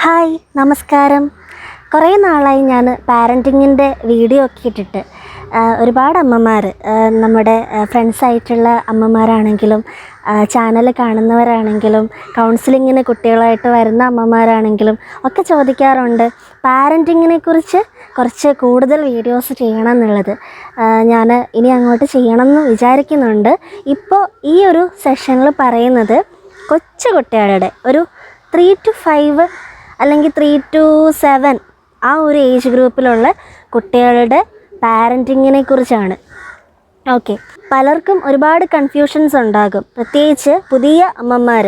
Hi നമസ്കാരം. കുറേ നാളായി ഞാൻ പാരന്റിങ്ങിന്റെ വീഡിയോ ഒക്കെ ഇട്ടിട്ട് ഒരുപാട് അമ്മമാർ നമ്മുടെ ഫ്രണ്ട്സായിട്ടുള്ള അമ്മമാരാണെങ്കിലും ചാനൽ കാണുന്നവരാണെങ്കിലും കൗൺസിലിങ്ങിന് കുട്ടികളായിട്ട് വരുന്ന അമ്മമാരാണെങ്കിലും ഒക്കെ ചോദിക്കാറുണ്ട് പാരന്റിങ്ങിനെ കുറിച്ച് കുറച്ച് കൂടുതൽ വീഡിയോസ് ചെയ്യണം എന്നുള്ളത്. ഞാൻ ഇനി അങ്ങോട്ട് ചെയ്യണമെന്ന് വിചാരിക്കുന്നുണ്ട്. ഇപ്പോൾ ഈ ഒരു സെഷനിൽ പറയുന്നത് കൊച്ചു കുട്ടികളുടെ ഒരു ത്രീ ടു ഫൈവ് അല്ലെങ്കിൽ ത്രീ ടു സെവൻ ആ ഒരു ഏജ് ഗ്രൂപ്പിലുള്ള കുട്ടികളുടെ പാരന്റിങ്ങിനെ കുറിച്ചാണ്. ഓക്കെ പലർക്കും ഒരുപാട് കൺഫ്യൂഷൻസ് ഉണ്ടാകും. പ്രത്യേകിച്ച് പുതിയ അമ്മമാർ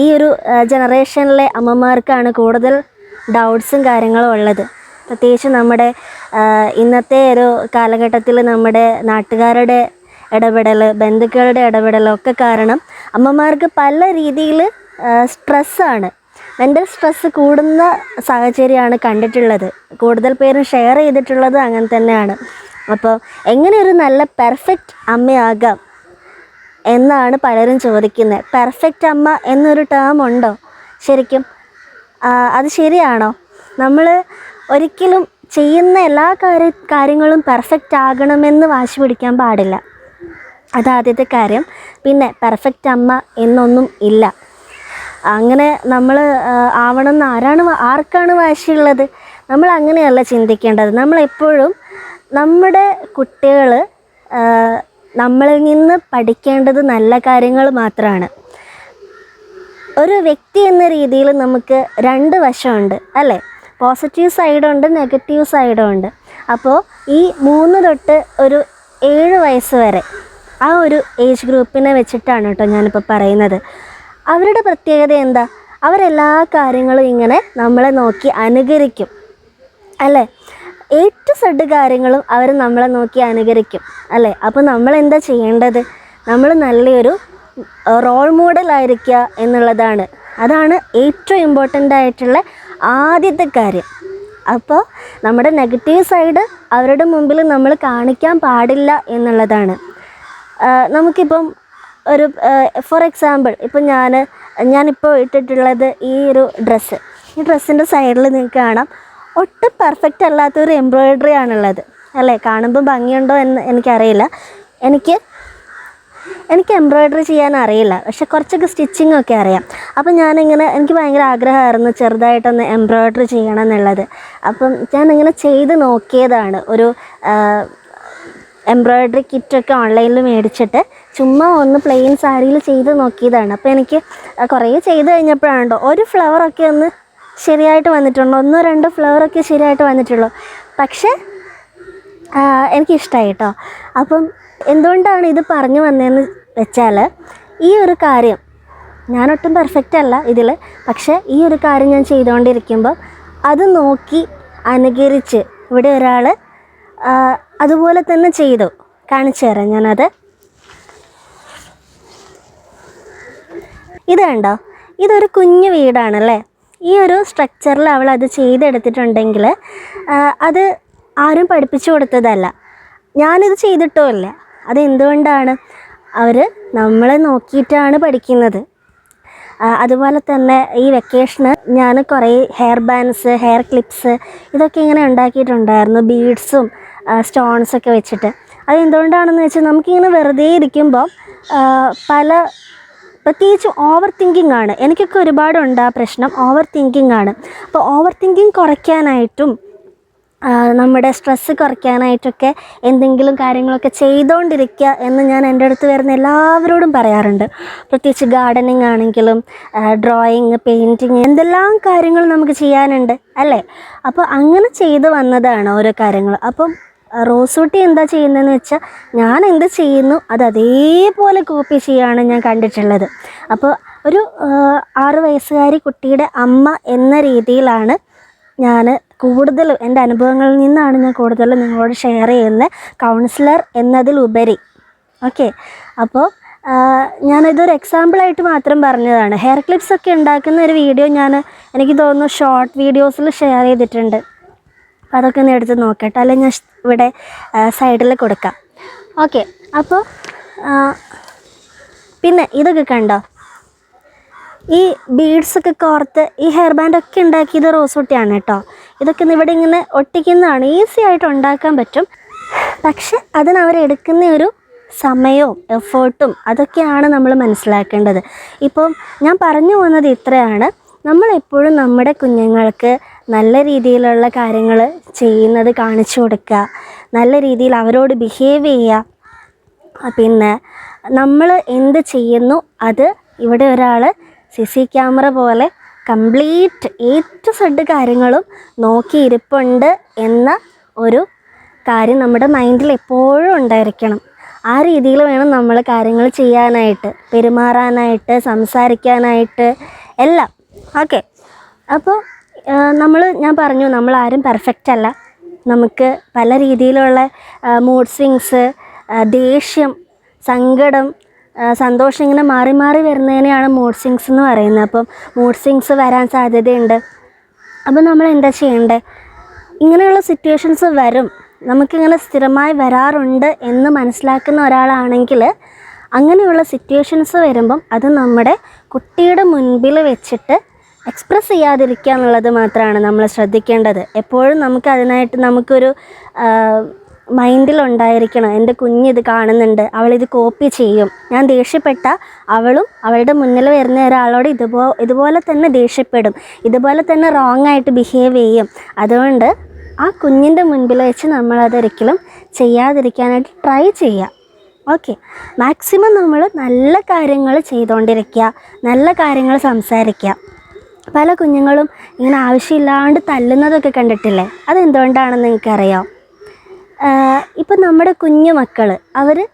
ഈ ഒരു ജനറേഷനിലെ അമ്മമാർക്കാണ് കൂടുതൽ ഡൗട്ട്സും കാര്യങ്ങളും ഉള്ളത്. പ്രത്യേകിച്ച് നമ്മുടെ ഇന്നത്തെ ഒരു കാലഘട്ടത്തിൽ നമ്മുടെ നാട്ടുകാരുടെ ഇടപെടൽ ബന്ധുക്കളുടെ ഇടപെടലൊക്കെ കാരണം അമ്മമാർക്ക് പല രീതിയിൽ സ്ട്രെസ്സാണ് മെന്റൽ സ്ട്രെസ്സ് കൂടുന്ന സാഹചര്യമാണ് കണ്ടിട്ടുള്ളത്. കൂടുതൽ പേരും ഷെയർ ചെയ്തിട്ടുള്ളത് അങ്ങനെ തന്നെയാണ്. അപ്പോൾ എങ്ങനെ ഒരു നല്ല പെർഫെക്റ്റ് അമ്മയാകാം എന്നാണ് പലരും ചോദിക്കുന്നത്. പെർഫെക്റ്റ് അമ്മ എന്നൊരു ടേം ഉണ്ടോ? ശരിക്കും അത് ശരിയാണോ? നമ്മൾ ഒരിക്കലും ചെയ്യുന്ന എല്ലാ കാര്യ കാര്യങ്ങളും പെർഫെക്റ്റ് ആകണമെന്ന് വാശി പിടിക്കാൻ പാടില്ല. അതാദ്യത്തെ കാര്യം. പിന്നെ പെർഫെക്റ്റ് അമ്മ എന്നൊന്നും ഇല്ല. അങ്ങനെ നമ്മൾ ആവണമെന്ന് ആരാണ് ആർക്കാണ് വാശിയുള്ളത്? നമ്മൾ അങ്ങനെയല്ല ചിന്തിക്കേണ്ടത്. നമ്മളെപ്പോഴും നമ്മുടെ കുട്ടികൾ നമ്മളിൽ നിന്ന് പഠിക്കേണ്ടത് നല്ല കാര്യങ്ങൾ മാത്രമാണ് ഒരു വ്യക്തി എന്ന രീതിയിൽ നമുക്ക് രണ്ട് വശമുണ്ട് അല്ലേ? പോസിറ്റീവ് സൈഡുണ്ട് നെഗറ്റീവ് സൈഡും ഉണ്ട് അപ്പോൾ ഈ മൂന്ന് തൊട്ട് ഒരു ഏഴ് വയസ്സ് വരെ ആ ഒരു ഏജ് ഗ്രൂപ്പിനെ വെച്ചിട്ടാണ് കേട്ടോ ഞാനിപ്പോൾ പറയുന്നത്. അവരുടെ പ്രത്യേകത എന്താ? അവരെല്ലാ കാര്യങ്ങളും ഇങ്ങനെ നമ്മളെ നോക്കി അനുകരിക്കും. അല്ലേ? എ ടു സെഡ് കാര്യങ്ങളും അവർ നമ്മളെ നോക്കി അനുകരിക്കും. അല്ലേ? അപ്പോൾ നമ്മൾ എന്താ ചെയ്യേണ്ടത്? നമ്മൾ നല്ലൊരു റോൾ മോഡലായിരിക്കുക എന്നുള്ളതാണ്. അതാണ് ഏറ്റവും ഇമ്പോർട്ടന്റ് ആയിട്ടുള്ള ആദ്യത്തെ കാര്യം. അപ്പോൾ നമ്മുടെ നെഗറ്റീവ് സൈഡ് അവരുടെ മുമ്പിൽ നമ്മൾ കാണിക്കാൻ പാടില്ല എന്നുള്ളതാണ്. നമുക്കിപ്പം ഒരു ഫോർ എക്സാമ്പിൾ ഇപ്പം ഞാൻ ഞാനിപ്പോൾ ഇട്ടിട്ടുള്ളത് ഈ ഒരു ഡ്രസ്സ് ഈ ഡ്രസ്സിന്റെ സൈഡിൽ നിങ്ങൾക്ക് കാണാം. ഒട്ടും പെർഫെക്റ്റ് അല്ലാത്തൊരു എംബ്രോയിഡറി ആണുള്ളത്. അല്ലേ? കാണുമ്പോൾ ഭംഗിയുണ്ടോ എന്ന് എനിക്കറിയില്ല. എനിക്ക് എനിക്ക് എംബ്രോയിഡറി ചെയ്യാൻ അറിയില്ല. പക്ഷെ കുറച്ചൊക്കെ സ്റ്റിച്ചിങ് ഒക്കെ അറിയാം. അപ്പം ഞാനിങ്ങനെ എനിക്ക് ഭയങ്കര ആഗ്രഹമായിരുന്നു ചെറുതായിട്ടൊന്ന് എംബ്രോയിഡറി ചെയ്യണം എന്നുള്ളത്. അപ്പം ഞാനിങ്ങനെ ചെയ്ത് നോക്കിയതാണ് ഒരു എംബ്രോയിഡറി കിറ്റൊക്കെ ഓൺലൈനിൽ മേടിച്ചിട്ട് ചുമ്മാ ഒന്ന് പ്ലെയിൻ സാരിയിൽ ചെയ്ത് നോക്കിയതാണ്. അപ്പോൾ എനിക്ക് കുറേ ചെയ്ത് കഴിഞ്ഞപ്പോഴാണല്ലോ ഒരു ഫ്ലവറൊക്കെ ഒന്ന് ശരിയായിട്ട് വന്നിട്ടുള്ളൂ. ഒന്നോ രണ്ടോ ഫ്ലവറൊക്കെ ശരിയായിട്ട് വന്നിട്ടുള്ളൂ. പക്ഷേ എനിക്കിഷ്ടമായി കേട്ടോ അപ്പം എന്തുകൊണ്ടാണ് ഇത് പറഞ്ഞു വന്നതെന്ന് വെച്ചാൽ ഈ ഒരു കാര്യം ഞാനൊട്ടും പെർഫെക്റ്റ് അല്ല ഇതിൽ പക്ഷേ ഈ ഒരു കാര്യം ഞാൻ ചെയ്തുകൊണ്ടിരിക്കുമ്പോൾ അത് നോക്കി അനുകരിച്ച് ഇവിടെ ഒരാൾ അതുപോലെ തന്നെ ചെയ്തു. കാണിച്ചു തരാം ഞാനത്. ഇത് കണ്ടോ? ഇതൊരു കുഞ്ഞു വീടാണല്ലേ? ഈ ഒരു സ്ട്രക്ചറിൽ അവൾ അത് ചെയ്തെടുത്തിട്ടുണ്ടെങ്കിൽ അത് ആരും പഠിപ്പിച്ചു കൊടുത്തതല്ല. ഞാനിത് ചെയ്തിട്ടുമില്ല. ഇല്ല എന്തുകൊണ്ടാണ് അവർ നമ്മളെ നോക്കിയിട്ടാണ് പഠിക്കുന്നത്. അതുപോലെ തന്നെ ഈ വെക്കേഷന് ഞാൻ കുറേ ഹെയർ ബാൻഡ്സ് ഹെയർ ക്ലിപ്സ് ഇതൊക്കെ ഇങ്ങനെ ഉണ്ടാക്കിയിട്ടുണ്ടായിരുന്നു. ബീഡ്സും സ്റ്റോൺസൊക്കെ വെച്ചിട്ട്. അത് എന്തുകൊണ്ടാണെന്ന് വെച്ചാൽ നമുക്കിങ്ങനെ വെറുതെ ഇരിക്കുമ്പോൾ പല പ്രത്യേകിച്ച് ഓവർ തിങ്കിങ് ആണ്. എനിക്കൊക്കെ ഒരുപാടുണ്ട് ആ പ്രശ്നം. ഓവർ തിങ്കിങ് ആണ്. അപ്പോൾ ഓവർ തിങ്കിങ് കുറയ്ക്കാനായിട്ടും നമ്മുടെ സ്ട്രെസ്സ് കുറയ്ക്കാനായിട്ടൊക്കെ എന്തെങ്കിലും കാര്യങ്ങളൊക്കെ ചെയ്തുകൊണ്ടിരിക്കുക എന്ന് ഞാൻ എന്റെ അടുത്ത് വരുന്ന എല്ലാവരോടും പറയാറുണ്ട്. പ്രത്യേകിച്ച് ഗാർഡനിങ് ആണെങ്കിലും ഡ്രോയിങ് പെയിന്റിങ് എന്തെല്ലാം കാര്യങ്ങൾ നമുക്ക് ചെയ്യാനുണ്ട് അല്ലേ? അപ്പോൾ അങ്ങനെ ചെയ്ത് വന്നതാണ് ഓരോ കാര്യങ്ങൾ. അപ്പം റോസൂട്ടി എന്താ ചെയ്യുന്നതെന്ന് വെച്ചാൽ ഞാൻ എന്ത് ചെയ്യുന്നു അത് അതേപോലെ കോപ്പി ചെയ്യുകയാണ് ഞാൻ കണ്ടിട്ടുള്ളത്. അപ്പോൾ ഒരു ആറു വയസ്സുകാരി കുട്ടിയുടെ അമ്മ എന്ന രീതിയിലാണ് ഞാൻ കൂടുതലും എന്റെ അനുഭവങ്ങളിൽ നിന്നാണ് ഞാൻ കൂടുതലും നിങ്ങളോട് ഷെയർ ചെയ്യുന്നത്. കൗൺസിലർ എന്നതിലുപരി. ഓക്കെ അപ്പോൾ ഞാനിതൊരു എക്സാമ്പിളായിട്ട് മാത്രം പറഞ്ഞതാണ്. ഹെയർ ക്ലിപ്സ് ഒക്കെ ഉണ്ടാക്കുന്ന ഒരു വീഡിയോ ഞാൻ എനിക്ക് തോന്നുന്നു ഷോർട്ട് വീഡിയോസിൽ ഷെയർ ചെയ്തിട്ടുണ്ട്. അതൊക്കെ ഒന്ന് എടുത്ത് നോക്കട്ടെ. അല്ലെങ്കിൽ ഞാൻ ഇവിടെ സൈഡിൽ കൊടുക്കാം. ഓക്കെ അപ്പോൾ പിന്നെ ഇതൊക്കെ കണ്ടോ? ഈ ബീഡ്സൊക്കെ കോർത്ത് ഈ ഹെയർ ബാൻഡ് ഒക്കെ ഉണ്ടാക്കിയത് റോസൂട്ടിയാണ് കേട്ടോ. ഇതൊക്കെ ഇവിടെ ഇങ്ങനെ ഒട്ടിക്കുന്നതാണ്. ഈസി ആയിട്ട് ഉണ്ടാക്കാൻ പറ്റും. പക്ഷെ അതിന് അവരെടുക്കുന്ന ഒരു സമയവും എഫേർട്ടും അതൊക്കെയാണ് നമ്മൾ മനസ്സിലാക്കേണ്ടത്. ഇപ്പം ഞാൻ പറഞ്ഞു പോകുന്നത് ഇത്രയാണ്. നമ്മളെപ്പോഴും നമ്മുടെ കുഞ്ഞുങ്ങൾക്ക് നല്ല രീതിയിലുള്ള കാര്യങ്ങൾ ചെയ്യുന്നത് കാണിച്ചു കൊടുക്കുക. നല്ല രീതിയിൽ അവരോട് ബിഹേവ് ചെയ്യുക. പിന്നെ നമ്മൾ എന്ത് ചെയ്യുന്നു അത് ഇവിടെ ഒരാൾ സി സി ക്യാമറ പോലെ കംപ്ലീറ്റ് എ ടു സെഡ് കാര്യങ്ങളും നോക്കിയിരിപ്പുണ്ട് എന്ന ഒരു കാര്യം നമ്മുടെ മൈൻഡിൽ എപ്പോഴും ഉണ്ടായിരിക്കണം. ആ രീതിയിൽ വേണം നമ്മൾ കാര്യങ്ങൾ ചെയ്യാനായിട്ട് പെരുമാറാനായിട്ട് സംസാരിക്കാനായിട്ട് എല്ലാം. ഓക്കെ അപ്പോൾ നമ്മൾ ഞാൻ പറഞ്ഞു നമ്മൾ ആരും പെർഫെക്റ്റ് അല്ല. നമുക്ക് പല രീതിയിലുള്ള മൂഡ് സ്വിങ്സ് ദേഷ്യം സങ്കടം സന്തോഷം ഇങ്ങനെ മാറി മാറി വരുന്നതിനെയാണ് മൂഡ് സ്വിങ്സ് എന്ന് പറയുന്നത്. അപ്പം മൂഡ് സ്വിങ്സ് വരാൻ സാധ്യതയുണ്ട്. അപ്പം നമ്മൾ എന്താ ചെയ്യേണ്ടത് ഇങ്ങനെയുള്ള സിറ്റുവേഷൻസ് വരും. നമുക്കിങ്ങനെ സ്ഥിരമായി വരാറുണ്ട് എന്ന് മനസ്സിലാക്കുന്ന ഒരാളാണെങ്കിൽ അങ്ങനെയുള്ള സിറ്റുവേഷൻസ് വരുമ്പം അത് നമ്മുടെ കുട്ടിയുടെ മുൻപിൽ വെച്ചിട്ട് എക്സ്പ്രസ് ചെയ്യാതിരിക്കുക എന്നുള്ളത് മാത്രമാണ് നമ്മൾ ശ്രദ്ധിക്കേണ്ടത്. എപ്പോഴും നമുക്ക് അതിനായിട്ട് നമുക്കൊരു മൈൻഡിലുണ്ടായിരിക്കണം എന്റെ കുഞ്ഞിത് കാണുന്നുണ്ട് അവളിത് കോപ്പി ചെയ്യും. ഞാൻ ദേഷ്യപ്പെട്ട അവളും അവളുടെ മുന്നിൽ വരുന്ന ഒരാളോട് ഇതുപോ ഇതുപോലെ തന്നെ ദേഷ്യപ്പെടും. ഇതുപോലെ തന്നെ റോങ് ആയിട്ട് ബിഹേവ് ചെയ്യും. അതുകൊണ്ട് ആ കുഞ്ഞിന്റെ മുൻപിൽ വെച്ച് നമ്മളതൊരിക്കലും ചെയ്യാതിരിക്കാനായിട്ട് ട്രൈ ചെയ്യുക. ഓക്കെ മാക്സിമം നമ്മൾ നല്ല കാര്യങ്ങൾ ചെയ്തുകൊണ്ടിരിക്കുക നല്ല കാര്യങ്ങൾ സംസാരിക്കുക. പല കുഞ്ഞുങ്ങളും ഇങ്ങനെ ആവശ്യമില്ലാണ്ട് തല്ലുന്നതൊക്കെ കണ്ടിട്ടില്ലേ? അതെന്തുകൊണ്ടാണെന്ന് എനിക്കറിയാം. ഇപ്പം നമ്മുടെ കുഞ്ഞു മക്കൾ അവർ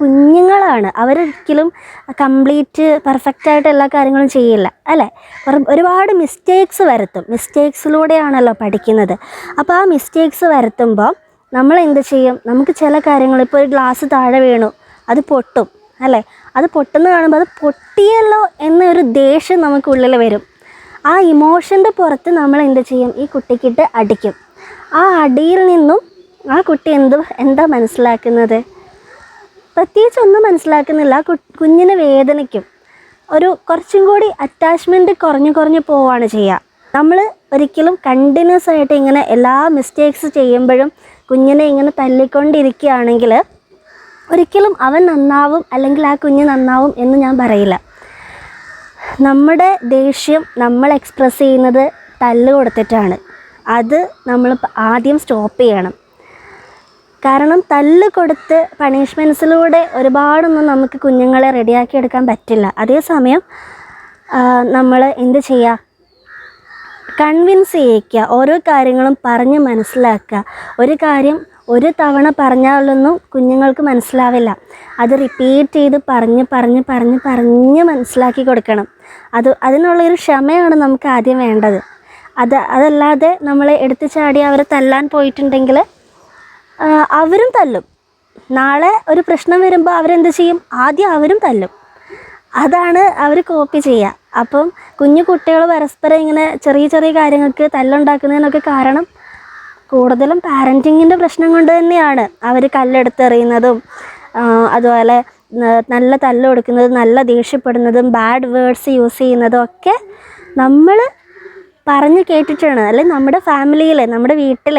കുഞ്ഞുങ്ങളാണ്. അവരൊരിക്കലും കംപ്ലീറ്റ് പെർഫെക്റ്റായിട്ട് എല്ലാ കാര്യങ്ങളും ചെയ്യില്ല അല്ലേ? ഒരു- ഒരുപാട് മിസ്റ്റേക്സ് വരുത്തും. മിസ്റ്റേക്സിലൂടെയാണല്ലോ പഠിക്കുന്നത്. അപ്പോൾ ആ മിസ്റ്റേക്സ് വരുത്തുമ്പോൾ നമ്മൾ എന്ത് ചെയ്യും? നമുക്ക് ചില കാര്യങ്ങൾ ഇപ്പോൾ ഒരു ഗ്ലാസ് താഴെ വീണു അത് പൊട്ടും അല്ലേ? അത് പൊട്ടുന്ന കാണുമ്പോൾ അത് പൊട്ടിയല്ലോ എന്നൊരു ദേഷ്യം നമുക്കുള്ളിൽ വരും. ആ ഇമോഷന്റെ പുറത്ത് നമ്മൾ എന്ത് ചെയ്യും? ഈ കുട്ടിക്കിട്ട് അടിക്കും. ആ അടിയിൽ നിന്നും ആ കുട്ടി എന്ത് എന്താ മനസ്സിലാക്കുന്നത്? പ്രത്യേകിച്ച് ഒന്നും മനസ്സിലാക്കുന്നില്ല. കുഞ്ഞിന് വേദനയ്ക്കും ഒരു കുറച്ചും കൂടി അറ്റാച്ച്മെന്റ് കുറഞ്ഞു കുറഞ്ഞു പോവുകയാണ് ചെയ്യുക നമ്മൾ ഒരിക്കലും കണ്ടിന്യൂസ് ആയിട്ട് ഇങ്ങനെ എല്ലാ മിസ്റ്റേക്സ് ചെയ്യുമ്പോഴും കുഞ്ഞിനെ ഇങ്ങനെ തല്ലിക്കൊണ്ടിരിക്കുകയാണെങ്കിൽ ഒരിക്കലും അവൻ നന്നാവും അല്ലെങ്കിൽ ആ കുഞ്ഞ് നന്നാവും എന്ന് ഞാൻ പറയില്ല. നമ്മുടെ ദേഷ്യം നമ്മൾ എക്സ്പ്രസ് ചെയ്യുന്നത് തല്ല് കൊടുത്തിട്ടാണ്. അത് നമ്മൾ ആദ്യം സ്റ്റോപ്പ് ചെയ്യണം. കാരണം തല്ല് കൊടുത്ത് പണിഷ്മെന്റ്സിലൂടെ ഒരുപാടൊന്നും നമുക്ക് കുഞ്ഞുങ്ങളെ റെഡിയാക്കി എടുക്കാൻ പറ്റില്ല. അതേസമയം നമ്മൾ എന്ത് ചെയ്യുക കൺവിൻസ് ചെയ്യിക്കുക. ഓരോ കാര്യങ്ങളും പറഞ്ഞ് മനസ്സിലാക്കുക. ഒരു കാര്യം ഒരു തവണ പറഞ്ഞാലൊന്നും കുഞ്ഞുങ്ങൾക്ക് മനസ്സിലാവില്ല. അത് റിപ്പീറ്റ് ചെയ്ത് പറഞ്ഞ് പറഞ്ഞ് പറഞ്ഞ് പറഞ്ഞ് മനസ്സിലാക്കി കൊടുക്കണം. അത് അതിനുള്ളൊരു ക്ഷമയാണ് നമുക്ക് ആദ്യം വേണ്ടത്. അത് അതല്ലാതെ നമ്മൾ എടുത്തു ചാടി അവരെ തല്ലാൻ പോയിട്ടുണ്ടെങ്കിൽ അവരും തല്ലും. നാളെ ഒരു പ്രശ്നം വരുമ്പോൾ അവരെന്ത് ചെയ്യും? ആദ്യം അവരും തല്ലും. അതാണ് അവർ കോപ്പി ചെയ്യുക. അപ്പം കുഞ്ഞു കുട്ടികൾ പരസ്പരം ഇങ്ങനെ ചെറിയ ചെറിയ കാര്യങ്ങൾക്ക് തല്ലുണ്ടാക്കുന്നതിനൊക്കെ കാരണം കൂടുതലും പാരന്റിങ്ങിന്റെ പ്രശ്നം കൊണ്ട് തന്നെയാണ് അവർ കല്ലെടുത്തെറിയുന്നതും അതുപോലെ നല്ല തല്ല് കൊടുക്കുന്നതും നല്ല ദേഷ്യപ്പെടുന്നതും ബാഡ് വേർഡ്സ് യൂസ് ചെയ്യുന്നതും ഒക്കെ നമ്മൾ പറഞ്ഞ് കേട്ടിട്ടാണ്. അല്ലെങ്കിൽ നമ്മുടെ ഫാമിലിയിൽ നമ്മുടെ വീട്ടിൽ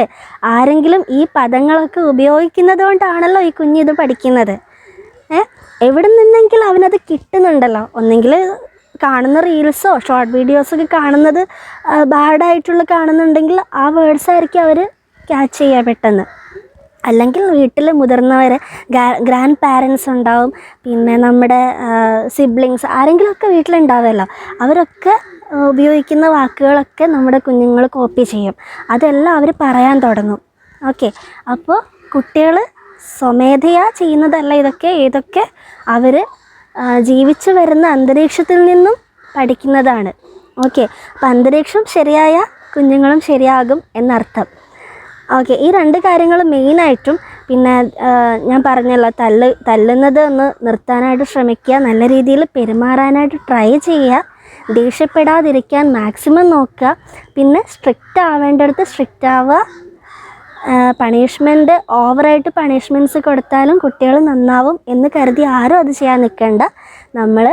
ആരെങ്കിലും ഈ പദങ്ങളൊക്കെ ഉപയോഗിക്കുന്നത് കൊണ്ടാണല്ലോ ഈ കുഞ്ഞ് ഇത് പഠിക്കുന്നത്. എവിടെ നിന്നെങ്കിലും അവനത് കിട്ടുന്നുണ്ടല്ലോ. ഒന്നെങ്കിൽ കാണുന്ന റീൽസോ ഷോർട്ട് വീഡിയോസൊക്കെ കാണുന്നത് ബാഡായിട്ടുള്ള കാണുന്നുണ്ടെങ്കിൽ ആ വേർഡ്സ് ആയിരിക്കും അവർ ക്യാച്ച് ചെയ്യുക പെട്ടെന്ന്. അല്ലെങ്കിൽ വീട്ടിൽ മുതിർന്നവർ ഗ്രാൻഡ് പാരൻസ് ഉണ്ടാവും. പിന്നെ നമ്മുടെ സിബ്ലിങ്സ് ആരെങ്കിലുമൊക്കെ വീട്ടിലുണ്ടാവുമല്ലോ അവരൊക്കെ ഉപയോഗിക്കുന്ന വാക്കുകളൊക്കെ നമ്മുടെ കുഞ്ഞുങ്ങൾ കോപ്പി ചെയ്യും. അതെല്ലാം അവർ പറയാൻ തുടങ്ങും. ഓക്കെ. അപ്പോൾ കുട്ടികൾ സ്വമേധയാ ചെയ്യുന്നതല്ല ഇതൊക്കെ. ഇതൊക്കെ അവർ ജീവിച്ചു വരുന്ന അന്തരീക്ഷത്തിൽ നിന്നും പഠിക്കുന്നതാണ്. ഓക്കെ. അപ്പം അന്തരീക്ഷം ശരിയായ കുഞ്ഞുങ്ങളും ശരിയാകും എന്നർത്ഥം. ഓക്കെ ഈ രണ്ട് കാര്യങ്ങൾ മെയിനായിട്ടും പിന്നെ ഞാൻ പറഞ്ഞല്ലോ തല്ല് തല്ലുന്നത് ഒന്ന് നിർത്താനായിട്ട് ശ്രമിക്കുക നല്ല രീതിയിൽ പെരുമാറാനായിട്ട് ട്രൈ ചെയ്യുക ദേഷ്യപ്പെടാതിരിക്കാൻ മാക്സിമം നോക്കുക പിന്നെ സ്ട്രിക്റ്റ് ആവേണ്ടടുത്ത് സ്ട്രിക്റ്റ് ആവുക പണിഷ്മെന്റ് ഓവറായിട്ട് പണിഷ്മെന്റ്സ് കൊടുത്താലും കുട്ടികൾ നന്നാവും എന്ന് കരുതി ആരും അത് ചെയ്യാൻ നിൽക്കേണ്ട. നമ്മൾ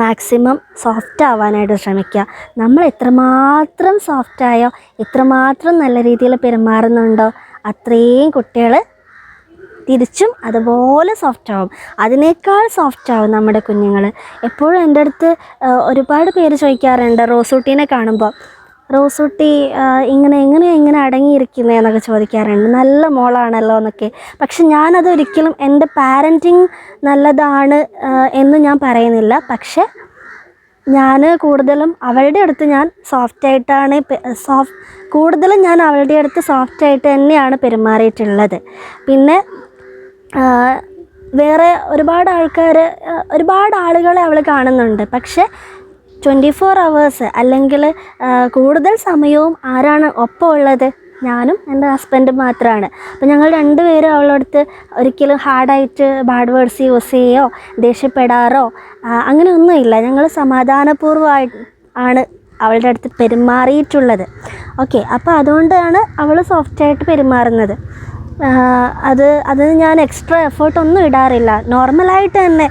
മാക്സിമം സോഫ്റ്റ് ആവാനായിട്ട് ശ്രമിക്കുക. നമ്മൾ എത്രമാത്രം സോഫ്റ്റായോ എത്രമാത്രം നല്ല രീതിയിൽ പെരുമാറുന്നുണ്ടോ അത്രയും കുട്ടികൾ തിരിച്ചും അതുപോലെ സോഫ്റ്റ് ആവും. അതിനേക്കാൾ സോഫ്റ്റ് ആവും നമ്മുടെ കുഞ്ഞുങ്ങൾ. എപ്പോഴും എന്റെ അടുത്ത് ഒരുപാട് പേര് ചോദിക്കാറുണ്ട് റോസൂട്ടീനെ കാണുമ്പോൾ റോസൂട്ടി ഇങ്ങനെ എങ്ങനെ ഇങ്ങനെ അടങ്ങിയിരിക്കുന്നത് എന്നൊക്കെ ചോദിക്കാറുണ്ട്. നല്ല മോളാണല്ലോ എന്നൊക്കെ. പക്ഷെ ഞാനത് ഒരിക്കലും എന്റെ പാരന്റിങ് നല്ലതാണ് എന്ന് ഞാൻ പറയുന്നില്ല. പക്ഷെ ഞാൻ കൂടുതലും അവളുടെ അടുത്ത് ഞാൻ സോഫ്റ്റ് ആയിട്ടാണ് സോഫ്റ്റ് കൂടുതലും ഞാൻ അവളുടെ അടുത്ത് സോഫ്റ്റ് ആയിട്ട് തന്നെയാണ് പെരുമാറിയിട്ടുള്ളത്. പിന്നെ വേറെ ഒരുപാട് ആൾക്കാർ ഒരുപാട് ആളുകളെ അവൾ കാണുന്നുണ്ട്. പക്ഷെ ട്വന്റി ഫോർ അവേഴ്സ് അല്ലെങ്കിൽ കൂടുതൽ സമയവും ആരാണ് ഒപ്പം ഉള്ളത്? ഞാനും എന്റെ ഹസ്ബൻഡും മാത്രമാണ് അപ്പോൾ ഞങ്ങൾ രണ്ടുപേരും അവളടുത്ത് ഒരിക്കലും ഹാർഡായിട്ട് ബാഡ് വേർഡ്സ് യൂസ് ചെയ്യോ ദേഷ്യപ്പെടാറോ അങ്ങനെയൊന്നുമില്ല ഞങ്ങൾ സമാധാനപൂർവമായി ആണ് അവളുടെ അടുത്ത് പെരുമാറിയിട്ടുള്ളത്. ഓക്കെ അപ്പോൾ അതുകൊണ്ടാണ് അവൾ സോഫ്റ്റായിട്ട് പെരുമാറുന്നത്. അത് അതിന് ഞാൻ എക്സ്ട്രാ എഫേർട്ടൊന്നും ഇടാറില്ല. നോർമലായിട്ട് തന്നെ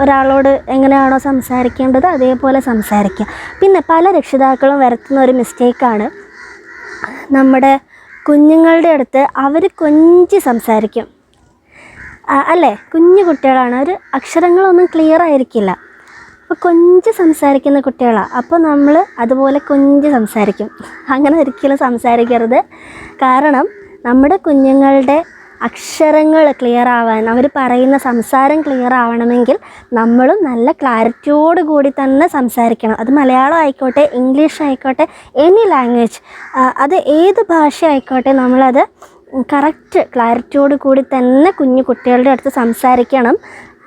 ഒരാളോട് എങ്ങനെയാണോ സംസാരിക്കേണ്ടത് അതേപോലെ സംസാരിക്കുക. പിന്നെ പല രക്ഷിതാക്കളും വരുത്തുന്ന ഒരു മിസ്റ്റേക്കാണ് നമ്മുടെ കുഞ്ഞുങ്ങളുടെ അടുത്ത് അവർ കൊഞ്ചി സംസാരിക്കും. അല്ലേ? കുഞ്ഞു കുട്ടികളാണ്. അവർ അക്ഷരങ്ങളൊന്നും ക്ലിയർ ആയിരിക്കില്ല. അപ്പോൾ കൊഞ്ച് സംസാരിക്കുന്ന കുട്ടികളാണ് അപ്പോൾ നമ്മൾ അതുപോലെ കൊഞ്ച് സംസാരിക്കും. അങ്ങനെ ഒരിക്കലും സംസാരിക്കരുത്. കാരണം നമ്മുടെ കുഞ്ഞുങ്ങളുടെ അക്ഷരങ്ങൾ ക്ലിയർ ആവാൻ അവർ പറയുന്ന സംസാരം ക്ലിയർ ആവണമെങ്കിൽ നമ്മളും നല്ല ക്ലാരിറ്റിയോട് കൂടി തന്നെ സംസാരിക്കണം. അത് മലയാളം ആയിക്കോട്ടെ ഇംഗ്ലീഷ് ആയിക്കോട്ടെ എനി ലാംഗ്വേജ് അത് ഏത് ഭാഷ ആയിക്കോട്ടെ നമ്മളത് കറക്റ്റ് ക്ലാരിറ്റിയോട് കൂടി തന്നെ കുഞ്ഞു കുട്ടികളുടെ അടുത്ത് സംസാരിക്കണം.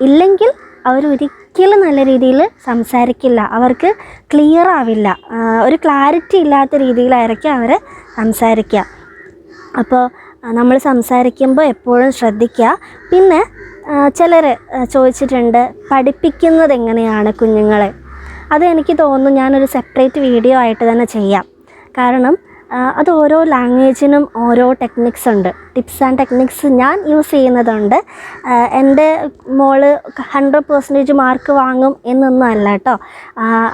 ഇല്ലെങ്കിൽ അവർ ഒരിക്കലും നല്ല രീതിയിൽ സംസാരിക്കില്ല. അവർക്ക് ക്ലിയർ ആവില്ല. ഒരു ക്ലാരിറ്റി ഇല്ലാത്ത രീതിയിലായിരിക്കും അവർ സംസാരിക്കുക. അപ്പോൾ നമ്മൾ സംസാരിക്കുമ്പോൾ എപ്പോഴും ശ്രദ്ധിക്കുക. പിന്നെ ചിലർ ചോദിച്ചിട്ടുണ്ട് പഠിപ്പിക്കുന്നത് എങ്ങനെയാണ് കുഞ്ഞുങ്ങളെ? അത് എനിക്ക് തോന്നുന്നു ഞാനൊരു സെപ്പറേറ്റ് വീഡിയോ ആയിട്ട് തന്നെ ചെയ്യാം. കാരണം അത് ഓരോ ലാംഗ്വേജിനും ഓരോ ടെക്നിക്സ് ഉണ്ട്. ടിപ്സ് ആൻഡ് ടെക്നിക്സ് ഞാൻ യൂസ് ചെയ്യുന്നതുണ്ട്. എന്റെ മോൾ ഹൺഡ്രഡ് പെർസെന്റേജ് മാർക്ക് വാങ്ങും എന്നൊന്നും അല്ല കേട്ടോ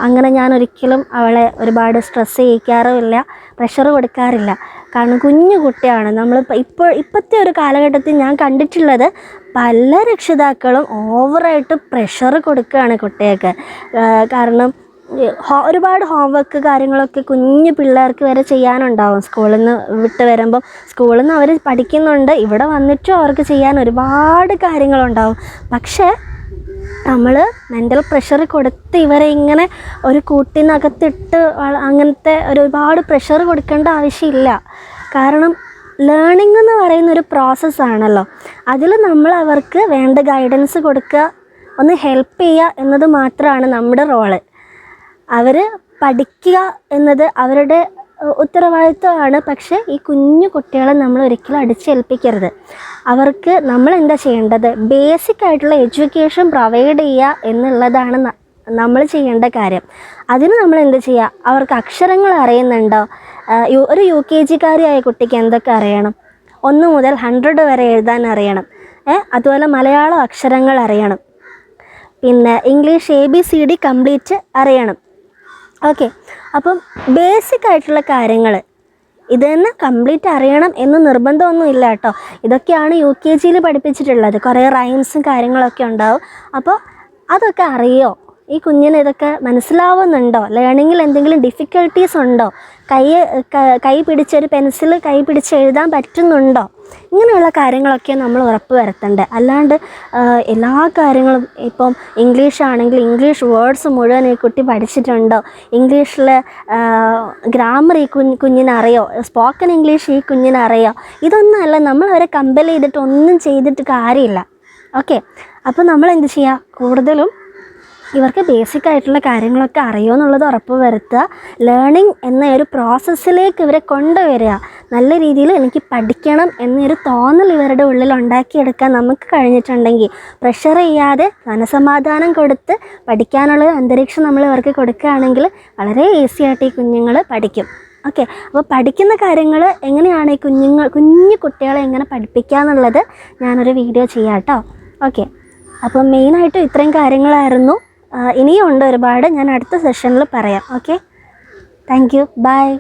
അങ്ങനെ ഞാൻ ഒരിക്കലും അവളെ ഒരുപാട് സ്ട്രെസ് ചെയ്യിക്കാറുമില്ല പ്രഷർ കൊടുക്കാറില്ല. കാരണം കുഞ്ഞു കുട്ടിയാണ്. നമ്മൾ ഇപ്പോൾ ഇപ്പോഴത്തെ ഒരു കാലഘട്ടത്തിൽ ഞാൻ കണ്ടിട്ടുള്ളത് പല രക്ഷിതാക്കളും ഓവറായിട്ട് പ്രഷർ കൊടുക്കുകയാണ് കുട്ടികൾക്ക്. കാരണം ഒരുപാട് ഹോംവർക്ക് കാര്യങ്ങളൊക്കെ കുഞ്ഞു പിള്ളേർക്ക് വരെ ചെയ്യാനുണ്ടാവും. സ്കൂളിൽ നിന്ന് വിട്ട് വരുമ്പോൾ സ്കൂളിൽ നിന്ന് അവർ പഠിക്കുന്നുണ്ട്. ഇവിടെ വന്നിട്ടും അവർക്ക് ചെയ്യാൻ ഒരുപാട് കാര്യങ്ങളുണ്ടാവും. പക്ഷേ നമ്മൾ മെന്റൽ പ്രഷർ കൊടുത്ത് ഇവരെ ഇങ്ങനെ ഒരു കൂട്ടിനകത്തിട്ട് അങ്ങനത്തെ ഒരുപാട് പ്രഷർ കൊടുക്കേണ്ട ആവശ്യമില്ല. കാരണം ലേണിംഗ് എന്ന് പറയുന്ന ഒരു പ്രോസസ്സാണല്ലോ അതിൽ നമ്മൾ അവർക്ക് വേണ്ട ഗൈഡൻസ് കൊടുക്കുക ഒന്ന് ഹെൽപ്പ് ചെയ്യുക എന്നത് മാത്രമാണ് നമ്മുടെ റോൾ അവർ പഠിക്കുക എന്നത് അവരുടെ ഉത്തരവാദിത്വമാണ്. പക്ഷേ ഈ കുഞ്ഞു കുട്ടികളെ നമ്മൾ ഒരിക്കലും അടിച്ചേൽപ്പിക്കരുത്. അവർക്ക് നമ്മൾ എന്താ ചെയ്യേണ്ടത്? ബേസിക് ആയിട്ടുള്ള എഡ്യൂക്കേഷൻ പ്രൊവൈഡ് ചെയ്യുക എന്നുള്ളതാണ് നമ്മൾ ചെയ്യേണ്ട കാര്യം. അതിന് നമ്മൾ എന്ത് ചെയ്യുക? അവർക്ക് അക്ഷരങ്ങൾ അറിയുന്നുണ്ടോ? ഒരു യു കെ ജിക്കാരിയായ കുട്ടിക്ക് എന്തൊക്കെ അറിയണം? ഒന്ന് മുതൽ ഹൺഡ്രഡ് വരെ എഴുതാൻ അറിയണം. അതുപോലെ മലയാളം അക്ഷരങ്ങൾ അറിയണം. പിന്നെ English A B C D complete അറിയണം. ഓക്കെ അപ്പം ബേസിക് ആയിട്ടുള്ള കാര്യങ്ങൾ ഇത് തന്നെ കംപ്ലീറ്റ് അറിയണം എന്ന് നിർബന്ധമൊന്നും ഇല്ല കേട്ടോ. ഇതൊക്കെയാണ് യു കെ ജിയിൽ പഠിപ്പിച്ചിട്ടുള്ളത്. കുറേ റൈംസും കാര്യങ്ങളൊക്കെ ഉണ്ടാവും. അപ്പോൾ അതൊക്കെ അറിയോ? ഈ കുഞ്ഞിന് ഇതൊക്കെ മനസ്സിലാവുന്നുണ്ടോ? ലേണിങ്ങിൽ എന്തെങ്കിലും ഡിഫിക്കൽട്ടീസ് ഉണ്ടോ? കൈ കൈ പിടിച്ചൊരു പെൻസിൽ കൈ പിടിച്ച് എഴുതാൻ പറ്റുന്നുണ്ടോ? ഇങ്ങനെയുള്ള കാര്യങ്ങളൊക്കെ നമ്മൾ ഉറപ്പ് വരുത്തേണ്ടത് അല്ലാണ്ട് എല്ലാ കാര്യങ്ങളും ഇപ്പം ഇംഗ്ലീഷ് ആണെങ്കിൽ ഇംഗ്ലീഷ് വേർഡ്സ് മുഴുവൻ ഈ കുട്ടി പഠിച്ചിട്ടുണ്ടോ? ഇംഗ്ലീഷിൽ ഗ്രാമർ ഈ കുഞ്ഞ് കുഞ്ഞിനറിയോ? സ്പോക്കൺ ഇംഗ്ലീഷ് ഈ കുഞ്ഞിനറിയോ? ഇതൊന്നുമല്ല നമ്മൾ അവരെ കമ്പൽ ചെയ്തിട്ട് ഒന്നും ചെയ്തിട്ട് കാര്യമില്ല. ഓക്കെ അപ്പോൾ നമ്മൾ എന്ത് ചെയ്യുക കൂടുതലും ഇവർക്ക് ബേസിക് ആയിട്ടുള്ള കാര്യങ്ങളൊക്കെ അറിയുമോ എന്നുള്ളത് ഉറപ്പ് വരുത്തുക. ലേണിംഗ് എന്ന ഒരു പ്രോസസ്സിലേക്ക് ഇവരെ കൊണ്ടുവരിക. നല്ല രീതിയിൽ എനിക്ക് പഠിക്കണം എന്നൊരു തോന്നൽ ഇവരുടെ ഉള്ളിൽ ഉണ്ടാക്കിയെടുക്കാൻ നമുക്ക് കഴിഞ്ഞിട്ടുണ്ടെങ്കിൽ പ്രഷർ ചെയ്യാതെ മനസമാധാനം കൊടുത്ത് പഠിക്കാനുള്ള അന്തരീക്ഷം നമ്മൾ ഇവർക്ക് കൊടുക്കുകയാണെങ്കിൽ വളരെ ഈസി ആയിട്ട് ഈ കുഞ്ഞുങ്ങൾ പഠിക്കും. ഓക്കെ അപ്പോൾ പഠിക്കുന്ന കാര്യങ്ങൾ എങ്ങനെയാണ് ഈ കുഞ്ഞുങ്ങൾ കുഞ്ഞു കുട്ടികളെ എങ്ങനെ പഠിപ്പിക്കുക എന്നുള്ളത് ഞാനൊരു വീഡിയോ ചെയ്യാം കേട്ടോ ഓക്കെ അപ്പം മെയിനായിട്ടും ഇത്രയും കാര്യങ്ങളായിരുന്നു. ഇനിയും ഉണ്ട് ഒരുപാട്. ഞാൻ അടുത്ത സെഷനിൽ പറയാം. Okay thank you by